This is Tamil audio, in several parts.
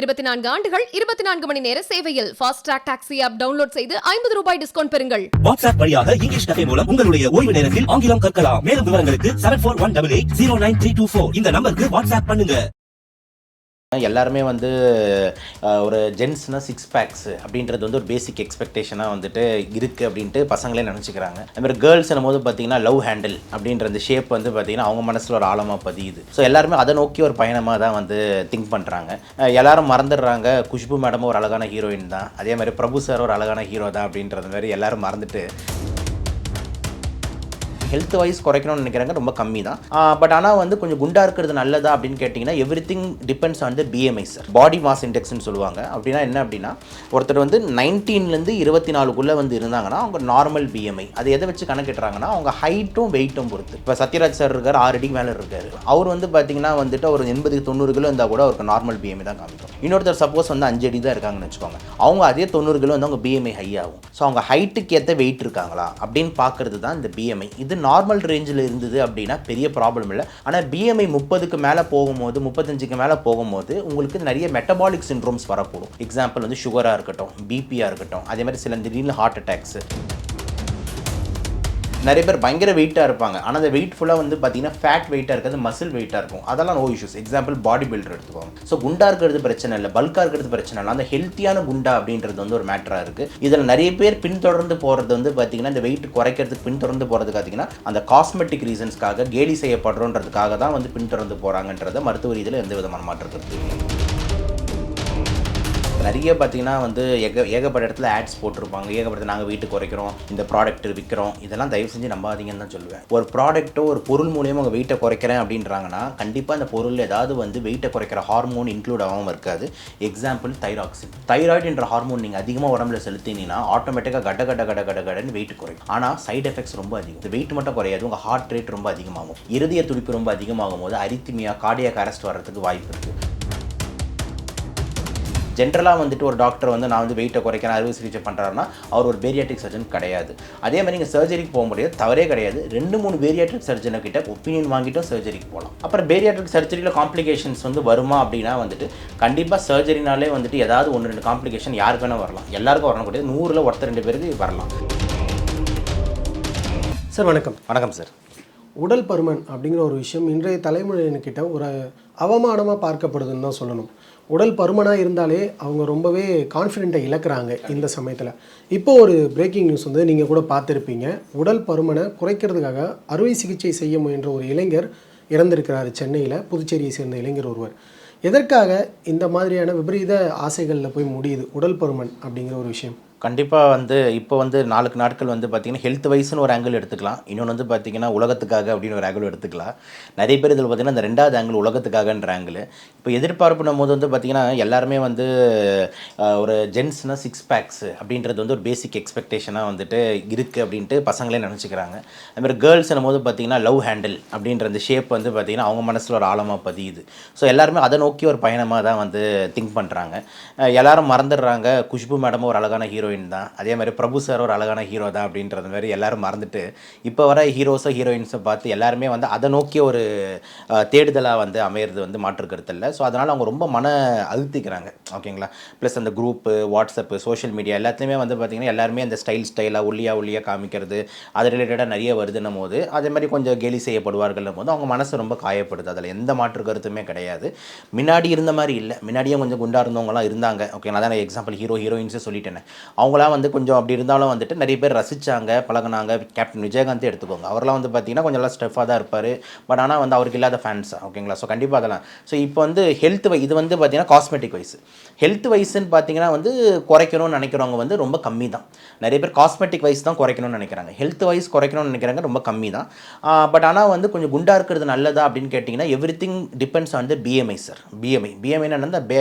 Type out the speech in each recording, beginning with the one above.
இருபத்தி நான்கு ஆண்டுகள் இருபத்தி நான்கு மணி நேர சேவையில் fast track taxi app download செய்து ஐம்பது ரூபாய் டிஸ்கவுண்ட் பெறுங்கள். வாட்ஸ்அப் வழியாக இங்கிலீஷ் கதை மூலம் உங்களுடைய ஓய்வு நேரத்தில் ஆங்கிலம் கற்கலாம். மேலும் விவரங்களுக்கு seven four one double eight zero nine three two four இந்த நம்பருக்கு வாட்ஸ்அப் பண்ணுங்க. எல்லாருமே வந்து ஒரு ஜென்ஸ்னால் சிக்ஸ் பேக்ஸ் அப்படின்றது வந்து ஒரு பேசிக் எக்ஸ்பெக்டேஷனாக வந்துட்டு இருக்குது அப்படின்ட்டு பசங்களே நினச்சிக்கிறாங்க. அதுமாதிரி கேர்ள்ஸ் போது பார்த்தீங்கன்னா லவ் ஹேண்டில் அப்படின்ற அந்த ஷேப் வந்து பார்த்தீங்கன்னா அவங்க மனசில் ஒரு ஆழமாக பதியுது. ஸோ எல்லாருமே அதை நோக்கி ஒரு பயணமாக தான் வந்து திங்க் பண்ணுறாங்க எல்லாரும் மறந்துடுறாங்க. குஷ்பு மேடமும் ஒரு அழகான ஹீரோயின் தான். அதே மாதிரி பிரபு சார் ஒரு அழகான ஹீரோ தான் அப்படின்றது மாதிரி எல்லாரும் மறந்துட்டு ஹெல்த் வைஸ் குறைக்கணும்னு நினைக்கிறாங்க ரொம்ப கம்மி தான் பட் ஆனால் வந்து கொஞ்சம் குண்டா இருக்கிறது நல்லதா அப்படின்னு கேட்டிங்கன்னா everything depends on the BMI sir body mass இண்டெக்ஸ்னு சொல்லுவாங்க. அப்படின்னா என்ன அப்படின்னா ஒருத்தர் வந்து நைன்டீன்லேருந்து இருபத்தி நாலுக்குள்ளே வந்து இருந்தாங்கன்னா அவங்க நார்மல் பிஎம்ஐ அது எதை வச்சு கணக்கிடுறாங்கன்னா அவங்க ஹைட்டும் வெயிட்டும் பொறுத்து. இப்போ சத்யராஜ் சார் இருக்கார் ஆறு அடிக்கு மேலே இருக்கார். அவர் வந்து பார்த்தீங்கன்னா வந்துட்டு ஒரு எண்பது தொண்ணூறு கிலோ இருந்தால் கூட அவருக்கு நார்மல் பிஎம்ஐ தான் காமிக்கும். இன்னொருத்தர் சப்போஸ் வந்து அஞ்சு அடி தான் இருக்காங்கன்னு வச்சுக்கோங்க. அவங்க அதே தொண்ணூறு கிலோ வந்து அவங்க பிஎம்ஐ ஹை ஆகும். ஸோ அவங்க ஹைட்டுக்கு ஏற்ற வெயிட் இருக்காங்களா அப்படின்னு பார்க்கறது தான் இந்த பிஎம்ஐ இது நார்மல் ரேஞ்சில் இருந்தது அப்படின்னா பெரிய ப்ராப்ளம் இல்லை. ஆனால் பிஎம்ஐ முப்பதுக்கு மேலே போகும்போது முப்பத்தஞ்சுக்கு மேலே போகும்போது உங்களுக்கு நிறைய மெட்டபாலிக் சிண்ட்ரோம்ஸ் வரக்கூடும். எக்ஸாம்பிள் வந்து சுகராக இருக்கட்டும் பிபியாக இருக்கட்டும் அதே மாதிரி சில திடீர்னு ஹார்ட் அட்டாக்ஸு நிறைய பேர் பயங்கர வெயிட்டாக இருப்பாங்க. ஆனால் அந்த வெயிட் ஃபுல்லாக வந்து பார்த்தீங்கன்னா ஃபேட் வெயிட்டாக இருக்காது மசில் வெயிட்டாக இருக்கும். அதெல்லாம் no issues example body builder எடுத்துக்கோங்க. ஸோ குண்டா இருக்கிறது பிரச்சனை இல்லை பல்காக இருக்கிறது பிரச்சனை இல்லை. அந்த ஹெல்த்தியான குண்டா அப்படின்றது வந்து ஒரு மேட்டராக இருக்குது இதில் நிறைய பேர் பின்தொடர்ந்து போகிறது வந்து பார்த்தீங்கன்னா இந்த வெயிட் குறைக்கிறதுக்கு பின்தொடர்ந்து போகிறது பார்த்தீங்கன்னா அந்த காஸ்மெட்டிக் ரீசன்ஸ்க்காக கேலி செய்யப்படுறோன்றதுக்காக தான் வந்து பின்தொடர்ந்து போகிறாங்கன்றத மருத்துவ ரீதியில் எந்த விதமான மாற்றம் நிறைய பார்த்தீங்கன்னா வந்து ஏக ஏகப்பட்ட இடத்துல ஆட்ஸ் போட்டிருப்பாங்க. ஏகப்பட்ட நாங்கள் வீட்டுக்கு குறைக்கிறோம். இந்த ப்ராடக்ட் விற்கிறோம் இதெல்லாம் தயவு செஞ்சு நம்பாதீங்கன்னு தான் சொல்லுவேன். ஒரு ப்ராடக்ட்டோ ஒரு பொருள் மூலியமாக உங்கள் வெயிட்டை குறைக்கிறேன் அப்படின்றாங்கன்னா கண்டிப்பாக அந்த பொருள் ஏதாவது வந்து வெயிட்டை குறைக்கிற ஹார்மோன் இன்க்ளூட் ஆகாமல் இருக்காது. எக்ஸாம்பிள் தைராக்சின் தைராய்டுன்ற ஹார்மோன் நீங்கள் அதிகமாக உடம்புல செலுத்தினீங்கன்னா ஆட்டோமேட்டிக்காக கட கட கட கட கடன்னு வெயிட் குறையும் ஆனால் சைட் எஃபெக்ட்ஸ் ரொம்ப அதிகம். இந்த வெயிட் மட்டும் குறையாது. உங்கள் ஹார்ட் ரேட் ரொம்ப அதிகமாகும். இருதய துடிப்பு ரொம்ப அதிகமாகும் போது அரித்திமியா கார்டியாக அரெஸ்ட் வர்றதுக்கு வாய்ப்பு இருக்குது ஜென்ரலாக வந்துட்டு ஒரு டாக்டர் வந்து நான் வந்து வெயிட்டை குறைக்கிறேன் அறுவை சிகிச்சை பண்ணுறாருன்னா அவர் ஒரு பேரியாட்ரிக் சர்ஜன் கிடையாது. அதே மாதிரி நீங்கள் சர்ஜரிக்கு போக முடியாது தவறே கிடையாது. ரெண்டு மூணு பேரியாட்ரிக் சர்ஜனை கிட்ட ஒப்பீனியன் வாங்கிட்டும் சர்ஜரிக்கு போகலாம் அப்புறம் பேரியாட்ரிக் சர்ஜரியில் காம்ப்ளிகேஷன்ஸ் வந்து வருமா அப்படின்னா வந்துட்டு கண்டிப்பாக சர்ஜரினாலே வந்துட்டு ஏதாவது ஒன்று ரெண்டு காம்ப்ளிகேஷன் யாருக்கு வேணால் வரலாம். எல்லாருக்கும் வரணும் கிடையாது நூறில் ஒருத்தர் ரெண்டு பேருக்கு வரலாம். சார் வணக்கம். வணக்கம் சார். உடல் பருமன் அப்படிங்கிற ஒரு விஷயம் இன்றைய தலைமுறையினர்கிட்ட ஒரு அவமானமாக பார்க்கப்படுதுன்னு தான் சொல்லணும். உடல் பருமனாக இருந்தாலே அவங்க ரொம்பவே கான்ஃபிடென்ட்டை இழக்கிறாங்க இந்த சமயத்தில். இப்போ ஒரு பிரேக்கிங் நியூஸ் வந்து நீங்கள் கூட பார்த்துருப்பீங்க. உடல் பருமனை குறைக்கிறதுக்காக அறுவை சிகிச்சை செய்ய முயன்ற ஒரு இளைஞர் இறந்திருக்கிறார் சென்னையில். புதுச்சேரியை சேர்ந்த இளைஞர் ஒருவர். எதற்காக இந்த மாதிரியான விபரீத ஆசைகளில் போய் முடியுது உடல் பருமன் அப்படிங்கிற ஒரு விஷயம்? கண்டிப்பாக வந்து இப்போ வந்து நாளுக்கு நாட்கள் வந்து பார்த்திங்கன்னா ஹெல்த் வைஸ்னு ஒரு ஆங்கிள் எடுத்துக்கலாம். இன்னொன்று வந்து பார்த்திங்கன்னா உலகத்துக்காக அப்படின்னு ஒரு ஆங்கிள் எடுத்துக்கலாம். நிறைய பேர் இதில் பார்த்திங்கன்னா இந்த ரெண்டாவது ஆங்கிள் உலகத்துக்காகன்ற ஆங்கிள் இப்போ எதிர்பார்ப்புனும் போது வந்து பார்த்திங்கன்னா எல்லாருமே வந்து ஒரு ஜென்ஸ்னால் சிக்ஸ் பேக்ஸு அப்படின்றது வந்து ஒரு பேசிக் எக்ஸ்பெக்டேஷனாக வந்துட்டு இருக்குது அப்படின்ட்டு பசங்களே நினச்சிக்கிறாங்க. அதுமாதிரி கேர்ள்ஸ் போது பார்த்திங்கன்னா லவ் ஹேண்டில் அப்படின்ற அந்த ஷேப் வந்து பார்த்திங்கன்னா அவங்க மனசில் ஒரு ஆழமாக பதியுது. ஸோ எல்லாருமே அதை நோக்கி ஒரு பயணமாக தான் வந்து திங்க் பண்ணுறாங்க எல்லோரும் மறந்துடுறாங்க. குஷ்பு மேடமும் ஒரு அழகான ஹீரோ ஹீரோயின் தான். அதே மாதிரி பிரபு சார் ஒரு அழகான ஹீரோ தான் அப்படின்றது மாதிரி எல்லோரும் மறந்துட்டு இப்போ வர ஹீரோஸோ ஹீரோயின்ஸை பார்த்து எல்லாருமே வந்து அதை நோக்கிய ஒரு தேடுதலாக வந்து அமையிறது வந்து மாற்று கருத்து இல்லை. ஸோ அதனால் அவங்க ரொம்ப மன அழுத்திக்கிறாங்க. ஓகேங்களா? ப்ளஸ் அந்த குரூப்பு வாட்ஸ்அப்பு சோஷியல் மீடியா எல்லாத்துலேயுமே வந்து பார்த்திங்கன்னா எல்லாருமே அந்த ஸ்டைல் ஸ்டைலாக ஒல்லியாக ஒல்லியாக காமிக்கிறது அது ரிலேட்டடாக நிறைய வருதுன்னும் போது அதே மாதிரி கொஞ்சம் கேலி செய்யப்படுவார்கள்னும் போது அவங்க மனசு ரொம்ப காயப்படுது. அதில் எந்த மாற்று கருத்துமே கிடையாது. முன்னாடி இருந்த மாதிரி இல்லை. முன்னாடியே கொஞ்சம் குண்டா இருந்தவங்களாம் இருந்தாங்க. ஓகே நான் தான் எக்ஸாம்பிள் ஹீரோ ஹீரோயின்ஸே சொல்லிட்டேன். அவங்களாம் வந்து கொஞ்சம் அப்படி இருந்தாலும் வந்துட்டு நிறைய பேர் ரசிச்சாங்க பழகுனாங்க. கேப்டன் விஜயகாந்த் எடுத்துக்கோங்க. அவரெல்லாம் வந்து பார்த்தீங்கன்னா கொஞ்சம் எல்லாம் ஸ்டெஃபாக தான் இருப்பார். பட் ஆனால் வந்து அவருக்கு இல்லாத ஃபேன்ஸ் ஓகேங்களா ஸோ கண்டிப்பாக அதெல்லாம். ஸோ இப்போ வந்து ஹெல்த் இது வந்து பார்த்திங்கன்னா காஸ்மெட்டிக் வைஸ் ஹெல்த் வைஸ்ன்னு பார்த்தீங்கன்னா வந்து குறைக்கணும்னு நினைக்கிறவங்க வந்து ரொம்ப கம்மி தான். நிறைய பேர் காஸ்மெட்டிக் வைஸ் தான் குறைக்கணும்னு நினைக்கிறாங்க. ஹெல்த் வைஸ் குறைக்கணும்னு நினைக்கிறாங்க ரொம்ப கம்மி தான். பட் ஆனால் வந்து கொஞ்சம் குண்டாக இருக்கிறது நல்லதா அப்படின்னு கேட்டிங்கன்னா everything depends on the BMI sir BMI பிஎம்ஐனா பே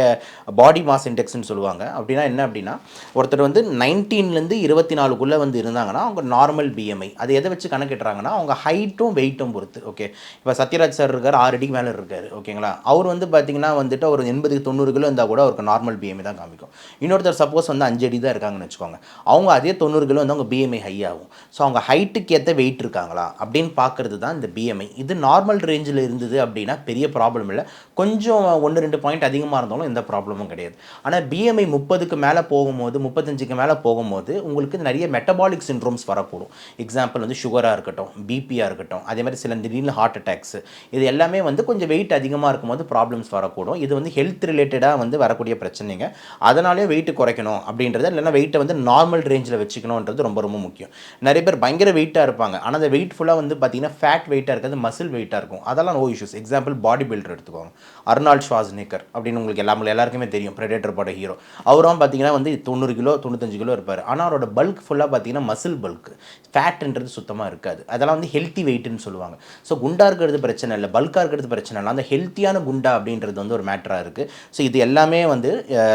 பாடி மாஸ் இண்டெக்ஸ்னு சொல்லுவாங்க. அப்படின்னா என்ன அப்படின்னா ஒருத்தர் வந்து நைன்டீன்லேருந்து இருபத்தி நாலுக்குள்ளே வந்து இருந்தாங்கன்னா அவங்க நார்மல் பிஎம்ஐ அது எதை வச்சு கணக்கிடுறாங்கன்னா அவங்க ஹைட்டும் வெயிட்டும் பொறுத்து ஓகே இப்போ சத்யராஜ் சார் இருக்கார் ஆறு அடிக்கு மேலே இருக்கார் ஓகேங்களா அவர் வந்து பார்த்தீங்கன்னா வந்துட்டு ஒரு எண்பது தொண்ணூறு கிலோ இருந்தால் கூட அவருக்கு நார்மல் பிஎம்ஐ தான் காமிக்கும். இன்னொருத்தர் சப்போஸ் வந்து அஞ்சு அடி தான் இருக்காங்கன்னு வச்சுக்கோங்க. அவங்க அதே தொண்ணூறு கிலோ வந்து அவங்க பிஎம்ஐ ஹை ஆகும். ஸோ அவங்க ஹைட்டுக்கு ஏற்ற வெயிட் இருக்காங்களா? அப்படின்னு பார்க்கறது தான் இந்த பிஎம்ஐ இது நார்மல் ரேஞ்சில் இருந்தது அப்படின்னா பெரிய ப்ராப்ளம் இல்லை. கொஞ்சம் ஒன்று ரெண்டு பாயிண்ட் அதிகமாக இருந்தாலும் எந்த ப்ராப்ளமும் கிடையாது. ஆனால் பிஎம்ஐ முப்பதுக்கு மேலே போகும்போது முப்பத்தஞ்சுக்கு மேலே போகும்போது உங்களுக்கு நிறைய மெட்டபாலிக் சிண்ட்ரோம்ஸ் வரக்கூடும். எக்ஸாம்பிள் வந்து சுகராக இருக்கட்டும் பிபியாக இருக்கட்டும் அதே மாதிரி சில திடீர்னு ஹார்ட் அட்டாக்ஸ் இது எல்லாமே வந்து கொஞ்சம் வெயிட் அதிகமாக இருக்கும்போது ப்ராப்ளம்ஸ் வரக்கூடும். இது வந்து ஹெல்த் ரிலேட்டடாக வந்து வரக்கூடிய பிரச்சனைங்க. அதனாலே வெயிட் குறைக்கணும் அப்படின்றது இல்லைன்னா வெயிட்டை வந்து நார்மல் ரேஞ்சில் வச்சுக்கணுன்றது ரொம்ப ரொம்ப முக்கியம். நிறைய பேர் பயங்கர வெயிட்டாக இருப்பாங்க. ஆனால் அந்த வெயிட் ஃபுல்லாக வந்து பார்த்தீங்கன்னா ஃபேட் வெயிட்டாக இருக்காது மசில் வெயிட்டாக இருக்கும். அதெல்லாம் no issues example body builder எடுத்துக்கோங்க. அர்னால்ட் ஷ்வாஸ்னேக்கர் அப்படின்னு உங்களுக்கு எல்லாமே எல்லாருக்குமே தெரியும் ப்ரெடேட்டர் பட ஹீரோ அவரும் பார்த்தீங்கன்னா வந்து தொண்ணூறு கிலோ தொண்ணூத்தஞ்சு கிலோ இருப்பார். ஆனால் அவரோட பல்க் ஃபுல்லாக பார்த்தீங்கன்னா மசில் பல்க் ஃபேட்ன்றது சுத்தமாக இருக்காது. அதெல்லாம் வந்து ஹெல்த்தி வெயிட்னு சொல்லுவாங்க. ஸோ குண்டா இருக்கிறது பிரச்சனை இல்லை. பல்காக இருக்கிறது பிரச்சனை இல்லை. அந்த ஹெல்த்தியான குண்டா அப்படின்றது வந்து ஒரு மேட்டராக இருக்குது ஸோ இது எல்லாமே வந்து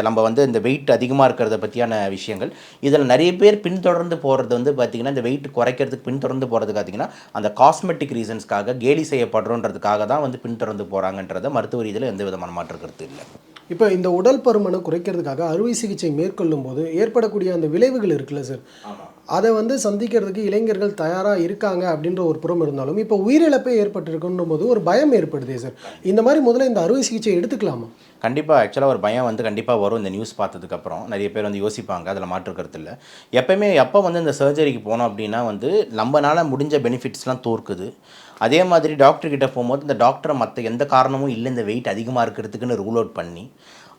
நம்ம வந்து இந்த வெயிட் அதிகமாக இருக்கிறத பற்றியான விஷயங்கள். இதில் நிறைய பேர் பின்தொடர்ந்து போகிறது வந்து பார்த்திங்கன்னா இந்த வெயிட் குறைக்கிறதுக்கு பின்தொடர்ந்து போகிறது பார்த்தீங்கன்னா அந்த காஸ்மெட்டிக் ரீசன்ஸ்க்காக கேலி செய்யப்படுறோன்றதுக்காக தான் வந்து பின்தொடர்ந்து போகிறாங்கன்றத மருத்துவ ரீதியில் எந்த விதமான மாற்று கருத்து இல்லை. இப்போ இந்த உடல் பருமனை குறைக்கிறதுக்காக அறுவை சிகிச்சை மேற்கொள்ளும் போது ஏற்படக்கூடிய அந்த விளைவுகள் இருக்குல்ல சார்? அதை வந்து சந்திக்கிறதுக்கு இளைஞர்கள் தயாராக இருக்காங்க அப்படின்ற ஒரு புறம் இருந்தாலும் இப்போ உயிரிழப்பே ஏற்பட்டிருக்குன்னும் போது ஒரு பயம் ஏற்படுதே சார்? இந்த மாதிரி முதல்ல இந்த அறுவை சிகிச்சை எடுத்துக்கலாமா? கண்டிப்பாக ஆக்சுவலாக ஒரு பயம் வந்து கண்டிப்பாக வரும். இந்த நியூஸ் பார்த்ததுக்கப்புறம். நிறைய பேர் வந்து யோசிப்பாங்க. அதில் மாற்று கருத்து இல்லை. எப்போயுமே எப்போ வந்து இந்த சர்ஜரிக்கு போனோம் அப்படின்னா வந்து நம்மனால முடிஞ்ச பெனிஃபிட்ஸ்லாம் தோற்குது. அதே மாதிரி டாக்டர் கிட்ட போகும்போது இந்த டாக்டரை மற்ற எந்த காரணமும் இல்லை இந்த வெயிட் அதிகமாக இருக்கிறதுக்குன்னு ரூல் அவுட் பண்ணி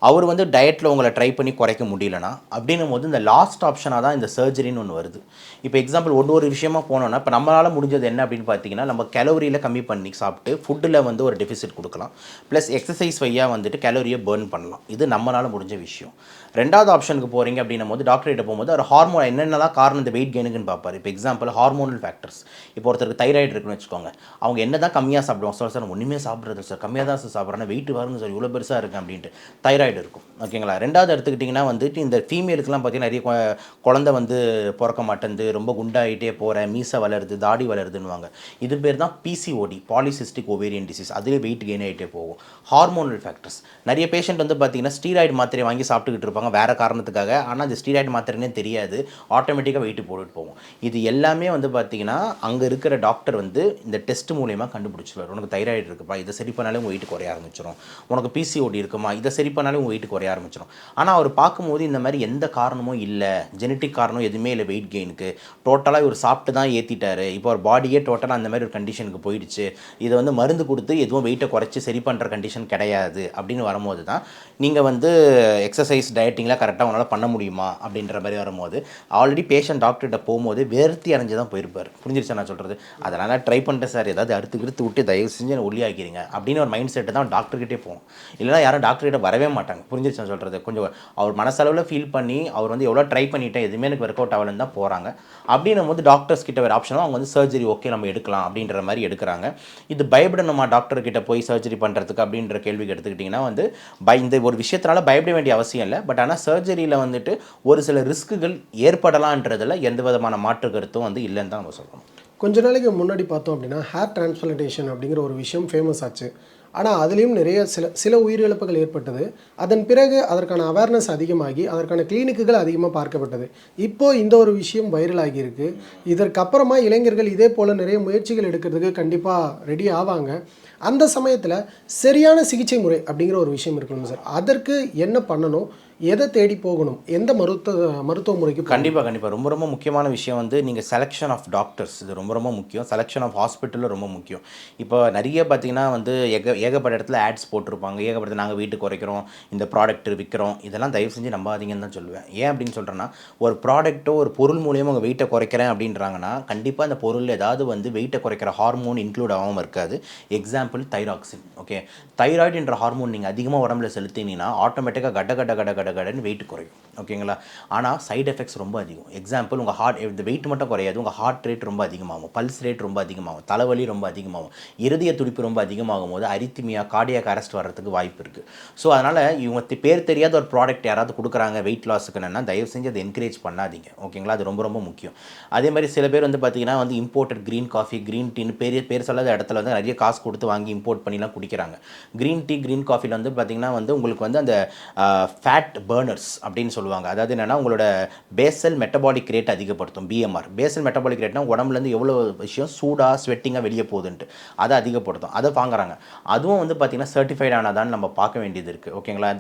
அவர் வந்து டயட்டில் உங்களை ட்ரை பண்ணி குறைக்க முடியலனா அப்படின்னும் போது இந்த லாஸ்ட் ஆப்ஷனாக தான் இந்த சர்ஜரின்னு ஒன்று வருது. இப்போ எக்ஸாம்பிள் ஒரு ஒரு விஷயமா போனோம்னா இப்போ நம்மளால் முடிஞ்சது என்ன அப்படின்னு பார்த்தீங்கன்னா நம்ம கலோரியில் கம்மி பண்ணி சாப்பிட்டு ஃபுட்டில் வந்து ஒரு டெஃபிசிட் கொடுக்கலாம். ப்ளஸ் எக்ஸசைஸ் வையாக வந்துட்டு கலோரியை பேர்ன் பண்ணலாம். இது நம்மளால் முடிஞ்ச விஷயம். ரெண்டாவது ஆப்ஷனுக்கு போகிறீங்க அப்படின்னும் போது டாக்டர்கிட்ட போகும்போது அவர் ஹார்மோன் என்னென்னலாம் காரணம் இந்த வெயிட் கெயினுக்குன்னு பார்ப்பார் இப்போ எக்ஸாம்பிள் ஹார்மோனல் ஃபேக்டர்ஸ் இப்போ ஒருத்தருக்கு தைராய்டு இருக்குன்னு வச்சுக்கோங்க. அவங்க என்ன தான் கம்மியாக சாப்பிடுவாங்க சார் சார் ஒன்றுமே சாப்பிட்றது சார். கம்மியாக தான் சார் சாப்பிட்றேன். வெயிட் வருங்க சார். இவ்வளோ பெருசாக இருக்குது அப்படின்ட்டு. தைராய்டு இருக்கும். ஓகேங்களா ரெண்டாவது எடுத்துக்கிட்டிங்கன்னா வந்துட்டு இந்த ஃபீமேலுக்குலாம் பார்த்தீங்கன்னா நிறைய கொ- குழந்தை வந்து பிறக்க மாட்டேங்குது ரொம்ப குண்டாகிட்டே போகிற மீசை வளருது தாடி வளருதுன்னுவாங்க. இது பேர் தான் பிசிஓடி பாலிசிஸ்டிக் ஓவேரியன் டிசீஸ் அதுலேயே வெயிட் கெயின் ஆகிட்டே போகும். ஹார்மோனல் ஃபேக்டர்ஸ் நிறைய பேஷண்ட் வந்து பார்த்தீங்கன்னா ஸ்டீராய்டு மாத்திரை வாங்கி சாப்பிட்டுக்கிட்டு இருப்பாங்க வேறு காரணத்துக்காக. ஆனால் அந்த ஸ்டீராய்டு மாத்திரைனே தெரியாது. ஆட்டோமேட்டிக்காக வெயிட் போட்டுட்டு போகும். இது எல்லாமே வந்து பார்த்தீங்கன்னா அங்கே இருக்கிற டாக்டர் வந்து இந்த டெஸ்ட் மூலயமா கண்டுபிடிச்சிருவார். உனக்கு தைராய்டு இருக்குப்பா இதை சரி பண்ணாலே உங்கள் வெயிட் குறைய ஆரம்பிச்சிடும் உனக்கு பிசிஓடி இருக்குமா இதை சரி பண்ணாலே உங்கள் வெயிட் குறைய ஆரம்பிச்சிடும் ஆனால் அவர் பார்க்கும்போது இந்த மாதிரி எந்த காரணமும் இல்லை. ஜெனட்டிக் காரணம் எதுவுமே இல்லை வெயிட் கெயினுக்கு டோட்டலாக இவர் சாப்பிட்டு தான் ஏற்றிட்டாரு இப்போ ஒரு பாடியே டோட்டலாக அந்த மாதிரி ஒரு கண்டிஷனுக்கு போயிடுச்சு. இதை வந்து மருந்து கொடுத்து எதுவும் வெயிட்டை குறைச்சி சரி பண்ணுற கண்டிஷன் கிடையாது அப்படின்னு வரும்போது தான் நீங்கள் வந்து எக்ஸசைஸ் டயட்டிங்லாம் கரெக்டாக உங்களால் பண்ண முடியுமா அப்படின்ற மாதிரி வரும்போது ஆல்ரெடி பேஷண்ட் டாக்டர்கிட்ட போகும்போது வேர்த்தி அடைஞ்சு தான் போயிருப்பார். புரிஞ்சிருச்சா நான் சொல்கிறது அதனால் ட்ரை பண்ணிட்டேன் சார் ஏதாவது அறுத்து கிறுத்து விட்டு தயவு செஞ்சு என்னை ஒல்லியாக்கிறீங்க அப்படின்னு ஒரு மைண்ட் செட்டு தான் டாக்டர்கிட்டே போகும். இல்லைனா யாரும் டாக்டர்கிட்ட வரவே மாட்டாங்க. புரிஞ்சிருச்சா நான் சொல்கிறது கொஞ்சம் அவர் மனசளவில் ஃபீல் பண்ணி அவர் வந்து எவ்வளோ ட்ரை பண்ணிட்டேன் எதுவுமே எனக்கு ஒர்க் அவுட் ஆகலன்னு தான் போகிறாங்க அப்படின்னும் போது டாக்டர்ஸ் கிட்ட ஒரு ஆப்ஷனும் அவங்க வந்து சர்ஜரி ஓகே நம்ம எடுக்கலாம் அப்படின்ற மாதிரி எடுக்கிறாங்க. இது பயப்படணுமா டாக்டர் கிட்ட போய் சர்ஜரி பண்ணுறதுக்கு அப்படின்ற கேள்விக்கு எடுத்துக்கிட்டிங்கன்னா வந்து பய இந்த ஒரு விஷயத்தினால பயப்பட வேண்டிய அவசியம் இல்லை. பட் ஆனால் சர்ஜரியில் வந்துட்டு ஒரு சில ரிஸ்க்குகள் ஏற்படலான்றதில் எந்த விதமான மாற்று கருத்தும் வந்து இல்லைன்னு தான் நம்ம சொல்லணும். கொஞ்ச நாளைக்கு முன்னாடி பார்த்தோம் அப்படின்னா ஹேர் டிரான்ஸ்பிளான்டேஷன் அப்படிங்கிற ஒரு விஷயம் ஃபேமஸ் ஆச்சு. ஆனால் அதுலேயும் நிறைய சில சில உயிரிழப்புகள் ஏற்பட்டது. அதன் பிறகு அதற்கான அவேர்னஸ் அதிகமாகி அதற்கான கிளினிக்குகள் அதிகமாக பார்க்கப்பட்டது. இப்போது இந்த ஒரு விஷயம் வைரல் ஆகியிருக்கு. இதற்கப்புறமா இளைஞர்கள் இதே போல் நிறைய முயற்சிகள் எடுக்கிறதுக்கு கண்டிப்பாக ரெடி ஆவாங்க. அந்த சமயத்தில் சரியான சிகிச்சை முறை அப்படிங்கிற ஒரு விஷயம் இருக்கணும் சார். அதற்கு என்ன பண்ணணும்? எதை தேடி போகணும்? எந்த மருத்துவ மருத்துவ முறைக்கு கண்டிப்பாக கண்டிப்பாக ரொம்ப ரொம்ப முக்கியமான விஷயம் வந்து நீங்கள் செலெக்ஷன் ஆஃப் டாக்டர்ஸ் இது ரொம்ப ரொம்ப முக்கியம். செலெக்ஷன் ஆஃப் ஹாஸ்பிட்டலில் ரொம்ப முக்கியம். இப்போ நிறைய பார்த்தீங்கன்னா வந்து ஏக ஏகப்பட்ட இடத்துல ஆட்ஸ் போட்டிருப்பாங்க. ஏகப்பட்ட நாங்கள் வீட்டுக்கு குறைக்கிறோம் இந்த ப்ராடக்ட் விற்கிறோம் இதெல்லாம் தயவு செஞ்சு நம்பாதீங்கன்னு தான் சொல்லுவேன். ஏன் அப்படின்னு சொல்கிறேன்னா ஒரு ப்ராடக்ட்டோ ஒரு பொருள் மூலியமாக உங்கள் வெயிட்டை குறைக்கிறேன் அப்படின்றாங்கன்னா கண்டிப்பாக அந்த பொருள் ஏதாவது வந்து வெயிட்டை குறைக்கிற ஹார்மோன் இன்க்ளூட் ஆகாமல் இருக்காது. எக்ஸாம்பிள் தைராக்சின் ஓகே தைராய்டுன்ற ஹார்மோன் நீங்கள் அதிகமாக உடம்புல செலுத்தினீங்கன்னா ஆட்டோமேட்டிக்காக கட கட கட கட கடன் வெயிட் குறையும். ஓகேங்களா ஆனால் சைட் எஃபெக்ட்ஸ் ரொம்ப அதிகம். எக்ஸாம்பிள் உங்கள் ஹார்ட் இந்த வெயிட் மட்டும் குறையாது உங்கள் ஹார்ட் ரேட் ரொம்ப அதிகமாகும். பல்ஸ் ரேட் ரொம்ப அதிகமாகும். தலைவலி ரொம்ப அதிகமாகும். இருதய துடிப்பு ரொம்ப அதிகமாகும் போது அரித்திமியா கார்டியாக் அரெஸ்ட் வர்றதுக்கு வாய்ப்பு இருக்குது ஸோ அதனால் இவங்க பேர் தெரியாத ஒரு ப்ராடக்ட் யாராவது கொடுக்குறாங்க வெயிட் லாஸுக்கு என்னென்னா தயவு செஞ்சு அதை என்கரேஜ் பண்ணாதீங்க. ஓகேங்களா அது ரொம்ப ரொம்ப முக்கியம். அதே மாதிரி சில பேர் வந்து பார்த்தீங்கன்னா வந்து இம்போர்ட்டட் க்ரீன் காஃபி க்ரீன் டீன்னு பெரிய பேர் சொல்லாத இடத்துல வந்து நிறைய காசு கொடுத்து வாங்கி இம்போர்ட் பண்ணிலாம் குடிக்கிறாங்க. க்ரீன் டீ க்ரீன் காஃபியில் வந்து பார்த்தீங்கன்னா வந்து உங்களுக்கு வந்து அந்த ஃபேட் பர்னர்ஸ் அப்படின்னு சொல்லுவாங்க. அதாவது என்னென்னா உங்களோட பேசல் மெட்டபாலிக் ரேட் அதிகப்படுத்தும் பிஎம்ஆர் பேசல் மெட்டபாலிக் ரேட்னா உடம்புலேருந்து எவ்வளோ விஷயம் சூடாக ஸ்வெட்டிங்காக வெளியே போகுதுன்ட்டு. அதை அதிகப்படுத்தும். அதை வாங்குறாங்க. அதுவும் வந்து பார்த்தீங்கன்னா சர்டிஃபைட் ஆனதான்னு நம்ம பார்க்க வேண்டியது இருக்குது ஓகேங்களா?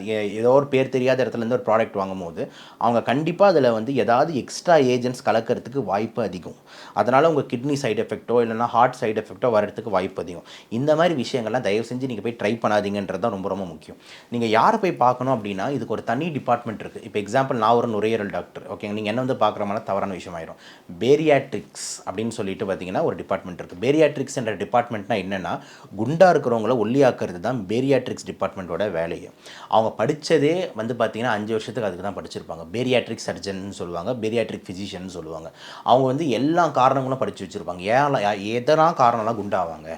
ஏதோ ஒரு பேர் தெரியாத இடத்துல இருந்து ஒரு ப்ராடக்ட் வாங்கும்போது அவங்க கண்டிப்பாக அதில் வந்து ஏதாவது எக்ஸ்ட்ரா ஏஜென்ட்ஸ் கலக்கிறதுக்கு வாய்ப்பு அதிகம். அதனால் உங்கள் கிட்னி சைடு எஃபெக்ட்டோ இல்லைனா ஹார்ட் சைடு எஃபெக்ட்டோ வரதுக்கு வாய்ப்பு அதிகம். இந்த மாதிரி விஷயங்கள்லாம் தயவு செஞ்சு நீங்கள் போய் ட்ரை பண்ணாதீங்கன்றது தான் ரொம்ப ரொம்ப முக்கியம். நீங்கள் யாரை போய் பார்க்கணும் அப்படின்னா இதுக்கு ஒரு தனி டிபார்ட்மெண்ட் இருக்குது இப்போ எக்ஸாம்பிள் நான் ஒரு நுரையீரல் டாக்டர் ஓகேங்க நீங்கள் என்ன வந்து பார்க்குற தவறான விஷயம் ஆயிரும். பேரியாட்ரிக்ஸ் அப்படின்னு சொல்லிட்டு பார்த்தீங்கன்னா ஒரு டிபார்ட்மெண்ட் இருக்குது பேரியாட்ரிக்ஸ் என்ற டிபார்ட்மெண்ட்னா என்னென்னா குண்டாக இருக்கிறவங்கள ஒல்லியாக்குறது தான் பேரியாட்ரிக்ஸ் டிபார்ட்மெண்ட்டோட வேலையை. அவங்க படித்ததே வந்து பார்த்தீங்கன்னா அஞ்சு வருஷத்துக்கு அதுக்கு தான் படிச்சிருப்பாங்க. பேரியாட்ரிக் சர்ஜன் சொல்லுவாங்க. பேரியாட்ரிக் ஃபிசிஷியன் சொல்லுவாங்க. அவங்க வந்து எல்லா காரணங்களும் படித்து வச்சுருப்பாங்க. ஏன் எதெல்லாம் காரணம்லாம் குண்டாவாங்க.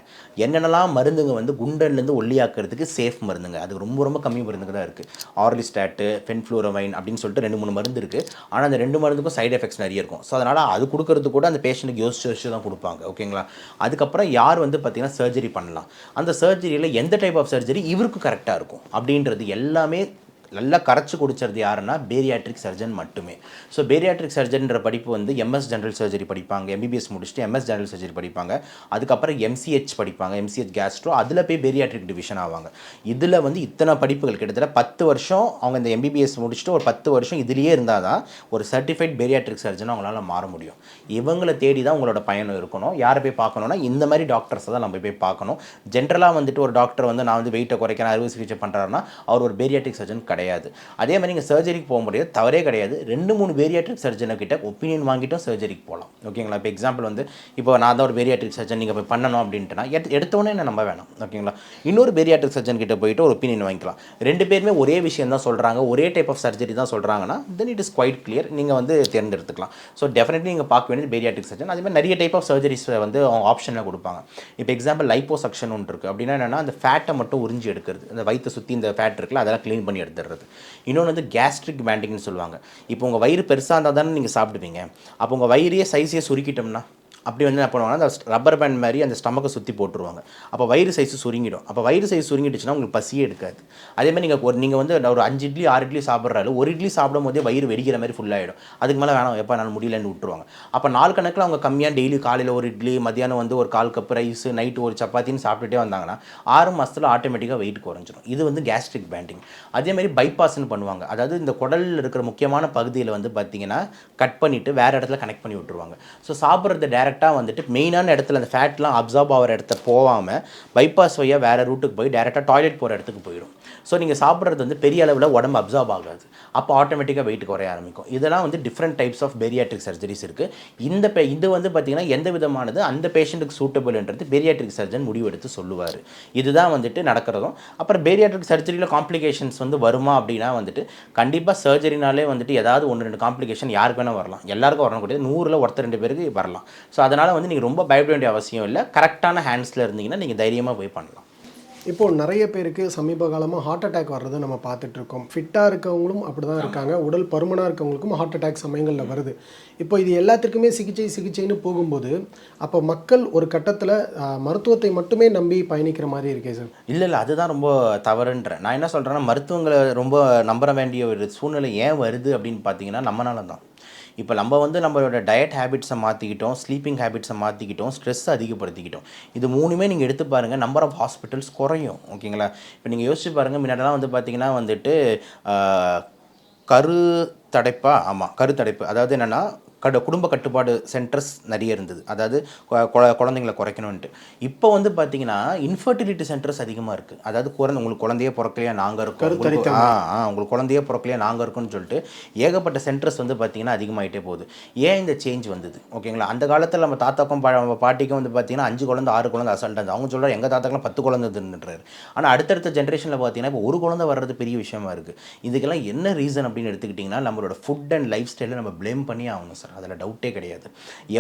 என்னென்னலாம் மருந்துங்க வந்து குண்டன்லேருந்து ஒல்லியாக்குறதுக்கு சேஃப் மருந்துங்க. அது ரொம்ப ரொம்ப கம்மி மருந்துங்க தான் இருக்குது ஆர்லிஸ்டாட்டு ஃபென்ஃப்ளூரமைன் அப்படின்னு சொல்லிட்டு ரெண்டு மூணு மருந்து இருக்குது ஆனால் அந்த ரெண்டு மருந்துக்கும் சைடு எஃபெக்ட்ஸ் நிறைய இருக்கும். ஸோ அதனால் அது கொடுக்கறது கூட அந்த பேஷண்ட்டுக்கு யோசிச்சு யோசிச்சு தான் கொடுப்பாங்க. ஓகேங்களா அதுக்கப்புறம் யார் வந்து பார்த்திங்கன்னா சர்ஜரி பண்ணலாம். அந்த சர்ஜரியில் எந்த டைப் ஆஃப் சர்ஜரி இவருக்கு கரெக்டாக இருக்கும். அப்படின்றது எல்லாமே நல்லா கரைச்சி குடிச்சது யாருன்னா பேரியாட்ரிக் சர்ஜன் மட்டுமே. ஸோ பேரியாட்ரிக் சர்ஜன்ற படிப்பு வந்து எம்எஸ் ஜென்ரல் சர்ஜரி படிப்பாங்க. எம்பிபிஎஸ் முடிச்சுட்டு எம்எஸ் ஜென்ரல் சர்ஜரி படிப்பாங்க. அதுக்கப்புறம் எம்சிஹெச் படிப்பாங்க. எம்சிஹெச் கேஸ்ட்ரோ அதில் போய் பேரியாட்ரிக் டிவிஷன் ஆவாங்க. இதில் வந்து இத்தனை படிப்புகள். கிட்டத்தட்ட பத்து வருஷம் அவங்க இந்த எம்பிபிஎஸ் முடிச்சுட்டு ஒரு பத்து வருஷம் இதுலேயே இருந்தால் தான் ஒரு சர்டிஃபைட் பேரியாட்ரிக் சர்ஜன் அவங்களால மாற முடியும். இவங்களை தேடி தான் உங்களோட பயணம் இருக்கணும். யாரை போய் பார்க்கணும்னா இந்த மாதிரி டாக்டர்ஸை தான் நம்ம போய் பார்க்கணும். ஜென்ரலாக வந்துட்டு ஒரு டாக்டர் வந்து நான் வந்து வெயிட்டை குறைக்கிறேன் அறுவை சிகிச்சை பண்ணுறாருன்னா அவர் ஒரு பேரியாட்ரிக் சர்ஜன் கிடையாது. கிடையாது. அதே மாதிரி நீங்கள் சர்ஜரிக்கு போக முடியாது தவறே கிடையாது. ரெண்டு மூணு பேரியாட்ரிக் சர்ஜனை கிட்ட ஒப்பீனியன் வாங்கிட்டும் சர்ஜரிக்கு போகலாம் ஓகேங்களா இப்போ எக்ஸாம்பிள் வந்து இப்போ நான் தான் ஒரு பேரியாட்ரிக் சர்ஜன் நீங்கள் போய் பண்ணணும் அப்படின்ட்டுனா எடுத்து எடுத்தோடனே என்ன நம்ப வேணாம். ஓகேங்களா இன்னொரு பேரியாட்ரிக் சர்ஜன் கிட்ட போயிட்டு ஒரு ஒப்பீனியன் வாங்கிக்கலாம். ரெண்டு பேருமே ஒரே விஷயம் தான் சொல்கிறாங்க ஒரே டைப் ஆஃப் சர்ஜரி தான் சொல்கிறாங்கன்னா then it is quite clear நீங்கள் வந்து தேர்ந்தெடுத்துக்கலாம். ஸோ டெஃபினெட்லி நீங்கள் பார்க்க வேண்டியது பேரியாட்ரிக் சர்ஜன் அதே மாதிரி நிறைய டைப் ஆஃப் சர்ஜரிஸ் வந்து அவங்க ஆப்ஷனில் கொடுப்பாங்க. இப்போ எக்ஸாம்பிள் லைப்போசக்ஷன் ஒன்று இருக்குது அப்படின்னா என்னென்னா அந்த ஃபேட்டை மட்டும் உறிஞ்சி எடுக்கிறது. அந்த வயிற்று சுற்றி இந்த ஃபேட் இருக்குல்ல அதெல்லாம் க்ளீன் பண்ணி எடுத்துடுறது. இன்னொன்று வந்து கேஸ்ட்ரிக் பேண்டிங்னு சொல்லுவாங்க. இப்போ உங்கள் வயிறு பெருசாக இருந்தால் தானே நீங்கள் சாப்பிடுவீங்க. அப்போ உங்கள் வயிறையே சைஸையே சுருக்கிட்டோம்னா? அப்படி வந்து என்ன பண்ணுவாங்கன்னா அந்த ரப்பர் பேண்ட் மாதிரி அந்த ஸ்டமக்கை சுற்றி போட்டுருவாங்க. அப்போ வயிறு சைஸ் சுருங்கிடும். அப்போ வயிறு சைஸ் சுருங்கிடுச்சுன்னா உங்களுக்கு பசியே எடுக்காது. அதே மாதிரி நீங்கள் ஒரு நீங்கள் வந்து ஒரு அஞ்சு இட்லி ஆறு இட்லி சாப்பிட்றாரு ஒரு இட்லி சாப்பிடும் போதே வயிறு வெடிக்கிற மாதிரி ஃபுல்லாகிடும் அதுக்கு மேலே வேணாம் எப்போ நான் முடியலன்னு விட்டுருவாங்க. அப்போ நாள் கணக்கில் அவங்க கம்மியாக டெய்லி காலையில் ஒரு இட்லி மத்தியானம் வந்து ஒரு கால் கப் ரைஸ் நைட்டு ஒரு சப்பாத்தின்னு சாப்பிட்டுட்டே வந்தாங்கன்னா ஆறு மாதத்தில் ஆட்டோமேட்டிக்காக வெயிட் குறைஞ்சிரும். இது வந்து கேஸ்ட்ரிக் பேண்டிங் அதே மாதிரி பைபாஸ்ன்னு பண்ணுவாங்க. அதாவது இந்த குடலில் இருக்கிற முக்கியமான பகுதியில் வந்து பார்த்தீங்கன்னா கட் பண்ணிவிட்டு வேறு இடத்துல கனெக்ட் பண்ணி விட்டுருவாங்க. ஸோ சாப்பிட்றது டேரெக்டாக வந்துட்டு மெயினான இடத்துல அந்த ஃபேட்லாம் அப்சார்ப் ஆகிற இடத்த போகாமல் பைபாஸ் வழியாக வேறு ரூட்டுக்கு போய் டேரெக்டாக டாய்லெட் போகிற இடத்துக்கு போயிடும் ஸோ நீங்கள் சாப்பிட்றது வந்து பெரிய அளவில் உடம்பு அப்சார்ப் ஆகாது. அப்போ ஆட்டோமேட்டிக்காக வெயிட் குறைய ஆரம்பிக்கும். இதெல்லாம் வந்து different types of bariatric surgeries இருக்குது இந்த பே இது வந்து பார்த்திங்கன்னா எந்த விதமானது அந்த பேஷண்ட்டுக்கு சூட்டபிள்ன்றது பெரியாட்ரிக் சர்ஜன் முடிவெடுத்து சொல்லுவார். இதுதான் வந்துட்டு நடக்கிறதும். அப்புறம் பேரியாட்ரிக் சர்ஜரியில் காம்ப்ளிகேஷன்ஸ் வந்து வருமா அப்படின்னா வந்துட்டு கண்டிப்பாக சர்ஜரினாலே வந்துட்டு ஏதாவது ஒன்று ரெண்டு காம்ப்ளிகேஷன் யாருக்கு வேணால் வரலாம். எல்லாருக்கும் வரக்கூடியது நூறில் ஒருத்தர் ரெண்டு பேருக்கு வரலாம். ஸோ அதனால் வந்து நீங்கள் ரொம்ப பயப்பட வேண்டிய அவசியம் இல்லை. கரெக்டான ஹேண்ட்ஸில் இருந்தீங்கன்னா நீங்கள் தைரியமாக போய் பண்ணலாம். இப்போ நிறைய பேருக்கு சமீப காலமாக ஹார்ட் அட்டாக் வர்றதை நம்ம பார்த்துட்டு இருக்கோம். ஃபிட்டாக இருக்கவங்களும் அப்படி தான் இருக்காங்க. உடல் பருமனாக இருக்கவங்களுக்கும் ஹார்ட் அட்டாக் சமயங்களில் வருது. இப்போ இது எல்லாத்துக்குமே சிகிச்சை சிகிச்சைன்னு போகும்போது அப்போ மக்கள் ஒரு கட்டத்தில் மருத்துவத்தை மட்டுமே நம்பி பயணிக்கிற மாதிரி இருக்கே சார் இல்லை இல்லை அதுதான் ரொம்ப தவறுன்றேன். நான் என்ன சொல்கிறேன்னா மருத்துவங்களை ரொம்ப நம்புற வேண்டிய ஒரு சூழ்நிலை ஏன் வருது அப்படின்னு பார்த்தீங்கன்னா நம்மனால தான் இப்போ நம்ம வந்து நம்மளோட டயட் ஹேபிட்ஸை மாற்றிக்கிட்டோம் ஸ்லீப்பிங் ஹேபிட்ஸை மாற்றிக்கிட்டோம் ஸ்ட்ரெஸ் அதிகப்படுத்திக்கிட்டோம். இது மூணுமே நீங்கள் எடுத்து பாருங்கள் நம்பர் ஆஃப் ஹாஸ்பிட்டல்ஸ் குறையும் ஓகேங்களா இப்போ நீங்கள் யோசிச்சு பாருங்கள் முன்னாடிலாம் வந்து பார்த்திங்கன்னா வந்துட்டு கரு தடைப்பா ஆமாம் கருத்தடைப்பு அதாவது என்னென்னா கடு குடும்ப கட்டுப்பாடு சென்டர்ஸ் நிறைய இருந்தது. அதாவது குழந்தைங்களை குறைக்கணுன்ட்டு இப்போ வந்து பார்த்தீங்கன்னா இன்ஃபர்டிலிட்டி சென்டர்ஸ் அதிகமாக இருக்குது அதாவது குழந்தை உங்களுக்கு குழந்தையே பிறக்கலையா நாங்கள் இருக்கோம். ஆ ஆ உங்களுக்கு குழந்தையே பிறக்கலையா நாங்கள் இருக்கோம்னு சொல்லிட்டு ஏகப்பட்ட சென்டர்ஸ் வந்து பார்த்தீங்கன்னா அதிகமாயிட்டே போகுது. ஏன் இந்த சேஞ்ச் வந்தது? ஓகேங்களா? அந்த காலத்தில் நம்ம தாத்தாக்கும் நம்ம பாட்டிக்கும் வந்து பார்த்தீங்கன்னா அஞ்சு குழந்தை ஆறு குழந்தை அசல்ட் இருந்தது. அவங்க சொல்கிறார் எங்கள் தாத்தாக்கெல்லாம் பத்து குழந்தை இருந்துன்றாரு. ஆனால் அடுத்தடுத்த ஜென்ரேஷனில் பார்த்தீங்கன்னா இப்போ ஒரு குழந்தை வர்றது பெரிய விஷயமா இருக்குது இதுக்கெல்லாம் என்ன ரீசன் அப்படின்னு எடுத்துக்கிட்டிங்கன்னா நம்மளோட ஃபுட் அண்ட் லைஃப் ஸ்டைலை நம்ம ப்ளேம் பண்ணி ஆகணும் சார் அதில் டவுட்டே கிடையாது.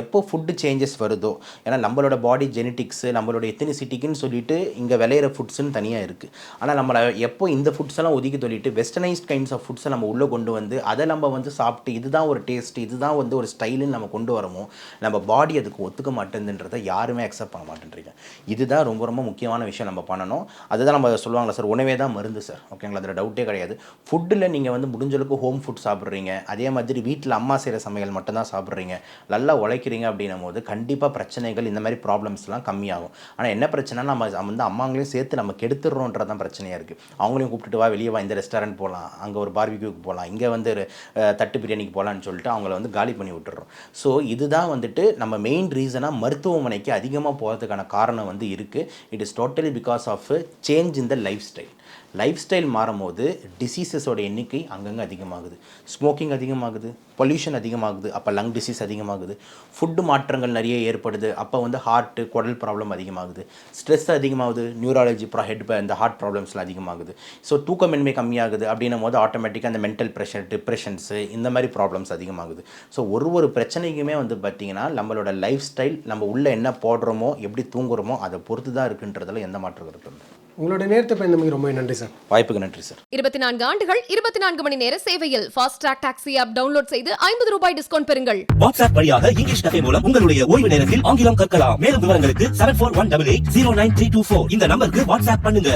எப்போ ஃபுட்டு சேஞ்சஸ் வருதோ ஏன்னா நம்மளோட பாடி ஜெனட்டிக்ஸு நம்மளோட எத்தனிசிட்டிக்குன்னு சொல்லிட்டு இங்கே விளையிற ஃபுட்ஸ்னு தனியாக இருக்குது ஆனால் நம்மளை எப்போ இந்த ஃபுட்ஸ் எல்லாம் ஒதுக்கி சொல்லிட்டு வெஸ்டர்னைஸ்ட் கைண்ட்ஸ் ஆஃப் ஃபுட்ஸை நம்ம உள்ளே கொண்டு வந்து அதை நம்ம வந்து சாப்பிட்டு இதுதான் ஒரு டேஸ்ட் இதுதான் வந்து ஒரு ஸ்டைலுன்னு நம்ம கொண்டு வரமோ நம்ம பாடி அதுக்கு ஒத்துக்க மாட்டேங்குதுன்றதை யாருமே அக்செப்ட் பண்ண மாட்டேன்றீங்க. இதுதான் ரொம்ப ரொம்ப முக்கியமான விஷயம் நம்ம பண்ணணும். அதுதான் நம்ம சொல்லுவாங்களா சார் உணவே தான் மருந்து சார். ஓகேங்களா அதில் டவுட்டே கிடையாது. ஃபுட்டில் நீங்கள் வந்து முடிஞ்சளவுக்கு ஹோம் ஃபுட் சாப்பிட்றீங்க. அதே மாதிரி வீட்டில் அம்மா செய்கிற சமையல் மட்டும்தான் சாப்பிட்றீங்க. நல்லா உழைக்கிறீங்க அப்படின்னும் போது கண்டிப்பாக பிரச்சனைகள் இந்த மாதிரி ப்ராப்ளம்ஸ்லாம் கம்மியாகும். ஆனால் என்ன பிரச்சனை நம்ம வந்து அம்மாங்களையும் சேர்த்து நம்ம கெடுத்துடுறோன்றதான் பிரச்சனையாக இருக்குது அவங்களையும் கூப்பிட்டுட்டு வா வெளியே வா இந்த ரெஸ்டாரண்ட் போகலாம் அங்கே ஒரு பார்பிக்யூக்கு போகலாம் இங்கே வந்து ஒரு, தட்டு பிரியாணிக்கு போகலான்னு சொல்லிட்டு அவங்கள வந்து காலி பண்ணி விட்டுறோம். ஸோ இதுதான் வந்துட்டு நம்ம மெயின் ரீசனாக மருத்துவமனைக்கு அதிகமாக போகிறதுக்கான காரணம் வந்து இருக்குது it is totally because of change in the lifestyle lifestyle மாறும்போது டிசீசஸோட எண்ணிக்கை அங்கங்கே அதிகமாகுது. ஸ்மோக்கிங் அதிகமாகுது பொல்யூஷன் அதிகமாகுது அப்போ லங் டிசீஸ் அதிகமாகுது. ஃபுட்டு மாற்றங்கள் நிறைய ஏற்படுது அப்போ வந்து ஹார்ட்டு குடல் ப்ராப்ளம் அதிகமாகுது. ஸ்ட்ரெஸ் அதிகமாகுது நியூராலஜி ப்ரா ஹெட் இந்த ஹார்ட் ப்ராப்ளம்ஸ்லாம் அதிகமாகுது. ஸோ தூக்கமின்மை கம்மியாகுது அப்படின்னும் போது ஆட்டோமேட்டிக்காக அந்த மென்டல் ப்ரெஷர் டிப்ரெஷன்ஸு இந்த மாதிரி ப்ராப்ளம்ஸ் அதிகமாகுது. ஸோ ஒரு ஒரு பிரச்சனைக்குமே வந்து பார்த்திங்கன்னா நம்மளோட லைஃப் ஸ்டைல் நம்ம உள்ளே என்ன போடுறோமோ எப்படி தூங்குறோமோ அதை பொறுத்து தான் இருக்குன்றதில் எந்த மாற்றம் இருக்கு உங்களுடைய நேரத்தை பயந்தமைக்கு ரொம்ப நன்றி சார். வாய்ப்புக்கு நன்றி சார். இருபத்தி நான்கு ஆண்டுகள் இருபத்தி நான்கு மணி நேர சேவையில் fast track taxi app download செய்து ஐம்பது ரூபாய் டிஸ்கவுண்ட் பெறுங்கள். வாட்ஸ்அப் வழியாக இங்கிலீஷ் கஃபே மூலம் உங்களுடைய ஓய்வு நேரத்தில் ஆங்கிலம் கற்கலாம். மேலும் விவரங்களுக்கு seven four one double eight zero nine three two four இந்த நம்பருக்கு வாட்ஸ்அப் பண்ணுங்க.